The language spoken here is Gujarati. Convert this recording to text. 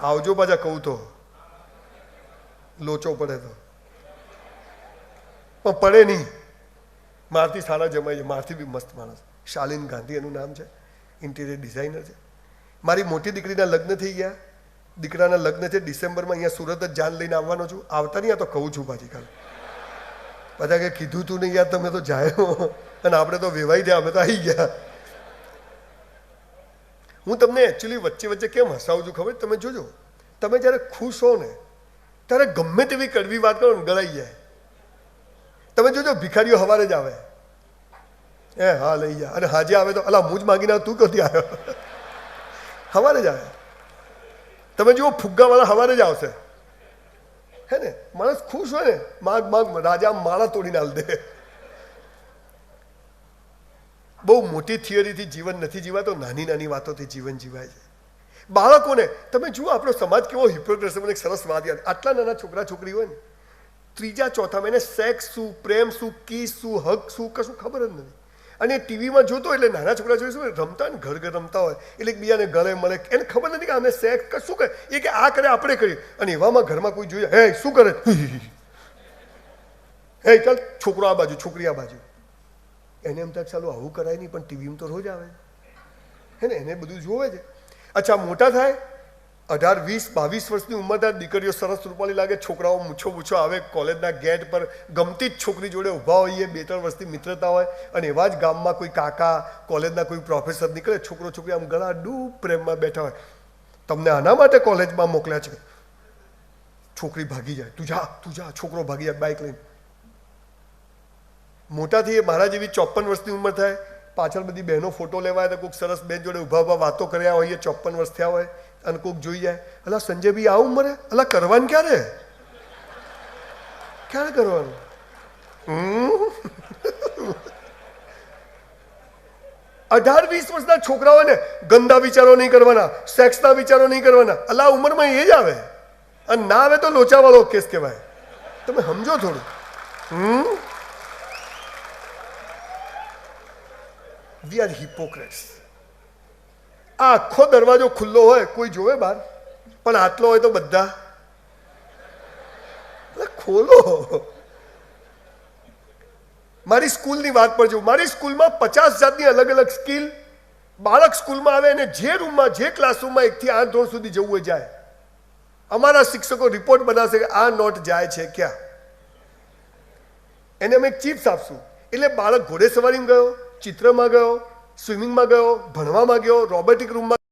આવજો પાછા, કહું તો. લોચો પડે તો. પણ પડે નહીં. મારથી સારા જમાય છે. મારથી બી મસ્ત માણસ. શાલિન ગાંધી એનું નામ છે. ઇન્ટિરિયર ડિઝાઇનર છે. મારી મોટી દીકરીના લગ્ન થઈ ગયા. દીકરાના લગ્ન છે ડિસેમ્બરમાં. અહીંયા સુરત જ જાન લઈને આવવાનો છું. આવતા નહીં, આ તો કહું છું પાછી કાલે. બધા કે કીધું તું નહીં યાર, તમે તો જાયો. અને આપણે તો વેવાઈ ગયા અમે તો આવી ગયા. હું તમને એકચ્યુઅલી વચ્ચે વચ્ચે કેમ હસાવું છું ખબર? તમે જોજો. તમે જ્યારે ખુશ હો ને, ત્યારે ગમે તેવી કડવી વાત કરો ને, ગળાઈ જાય. તમે જોજો, ભિખારીઓ હવારે જ આવે. એ, હા, લઈ જા. અને હાજે આવે તો, અલા, હું જ માગીને તું કહો આવ્યો? હવારે જ આવે. તમે જુઓ, ફુગ્ગાવાળા હવારે જ આવશે. હે ને? માણસ ખુશ હોય ને, માગ માગ, રાજા માળા તોડીને હાલ દે. બહુ મોટી થિયરીથી જીવન નથી જીવાતો, નાની નાની વાતોથી જીવન જીવાય છે. બાળકોને, તમે જુઓ આપણો સમાજ કેવો હિપ્રોક્રેસી મને સરસ વાત યાદ આટલા નાના છોકરા છોકરી હોય ને, ત્રીજા ચોથા મહિને સેક્સ શું, પ્રેમ શું, કી શું, હક શું, કશું ખબર જ નથી. અને ટીવીમાં જોતો એટલે નાના છોકરા જોઈ શું રમતા ને, ઘર ઘર રમતા હોય, એટલે એકબીજાને ગળે મળે. એને ખબર નથી કે અમે સેક્સ કશું કરે. એ કે આ કરે, આપણે કરીએ. અને એવામાં ઘરમાં કોઈ જોઈએ હે, શું કરે? હે, ચાલ, છોકરો આ બાજુ, છોકરી આ બાજુ. એને એમ થાય ચાલો આવું કરાય નહીં, પણ ટીવીમાં તો રોજ આવે. હે ને, એને બધું જોવે છે. અચ્છા, મોટા થાય? અઢાર, વીસ, બાવીસ વર્ષની ઉંમર થાય, દીકરીઓ સરસ રૂપાળી લાગે, છોકરાઓ મૂછો મૂછો આવે, કોલેજના ગેટ પર ગમતી જ છોકરી જોડે ઊભા હોઈએ, બે ત્રણ વર્ષથી મિત્રતા હોય, અને એવા જ ગામમાં કોઈ કાકા, કોલેજના કોઈ પ્રોફેસર નીકળે, છોકરો છોકરી આમ ગળા ડૂબ પ્રેમમાં બેઠા હોય. તમને આના માટે કોલેજમાં મોકલ્યા છે? છોકરી ભાગી જાય. તું જા તું જા, છોકરો ભાગી જાય બાઇક લઈને. મોટા એ મારા જેવી ચોપન વર્ષની ઉંમર થાય, પાછળ બધી બહેનો ફોટો લેવાય તો કોઈક સરસ બેન જોડે ઊભા ઊભા વાતો કર્યા હોય ચોપન વર્ષ થયા હોય, અને કોઈક જોઈ જાય, અલા, સંજયભાઈ, આ ઉંમરે? અલા, કરવાનું ક્યારે? ક્યારે કરવાનું? અઢાર, વીસ વર્ષના છોકરાઓને ગંદા વિચારો નહીં કરવાના, સેક્સના વિચારો નહીં કરવાના. અલા ઉંમરમાં એ જ આવે. અને ના આવે તો લોચાવાળો કેસ કહેવાય. તમે સમજો થોડું હમ. વી આર હિપોક્રેટ્સ આ આખો દરવાજો ખુલ્લો હોય, કોઈ જોવે બહાર પણ આટલો હોય તો બધા. ખોલો. મારી સ્કૂલની વાત પર જો મારી સ્કૂલમાં પચાસ જાતની અલગ અલગ સ્કિલ. બાળક સ્કૂલમાં આવે અને જે રૂમમાં, જે ક્લાસરૂમમાં એકથી આઠ ધોરણ સુધી જવું જાય. અમારા શિક્ષકો રિપોર્ટ બનાવશે કે આ નોટ જાય છે ક્યાં? એને અમે ચિપ્સ આપશું. એટલે બાળક ઘોડેસવારીમાં ગયો. ચિત્રમાં ગયો સ્વિમિંગમાં ગયો ભણવામાં ગયો રોબોટિક રૂમમાં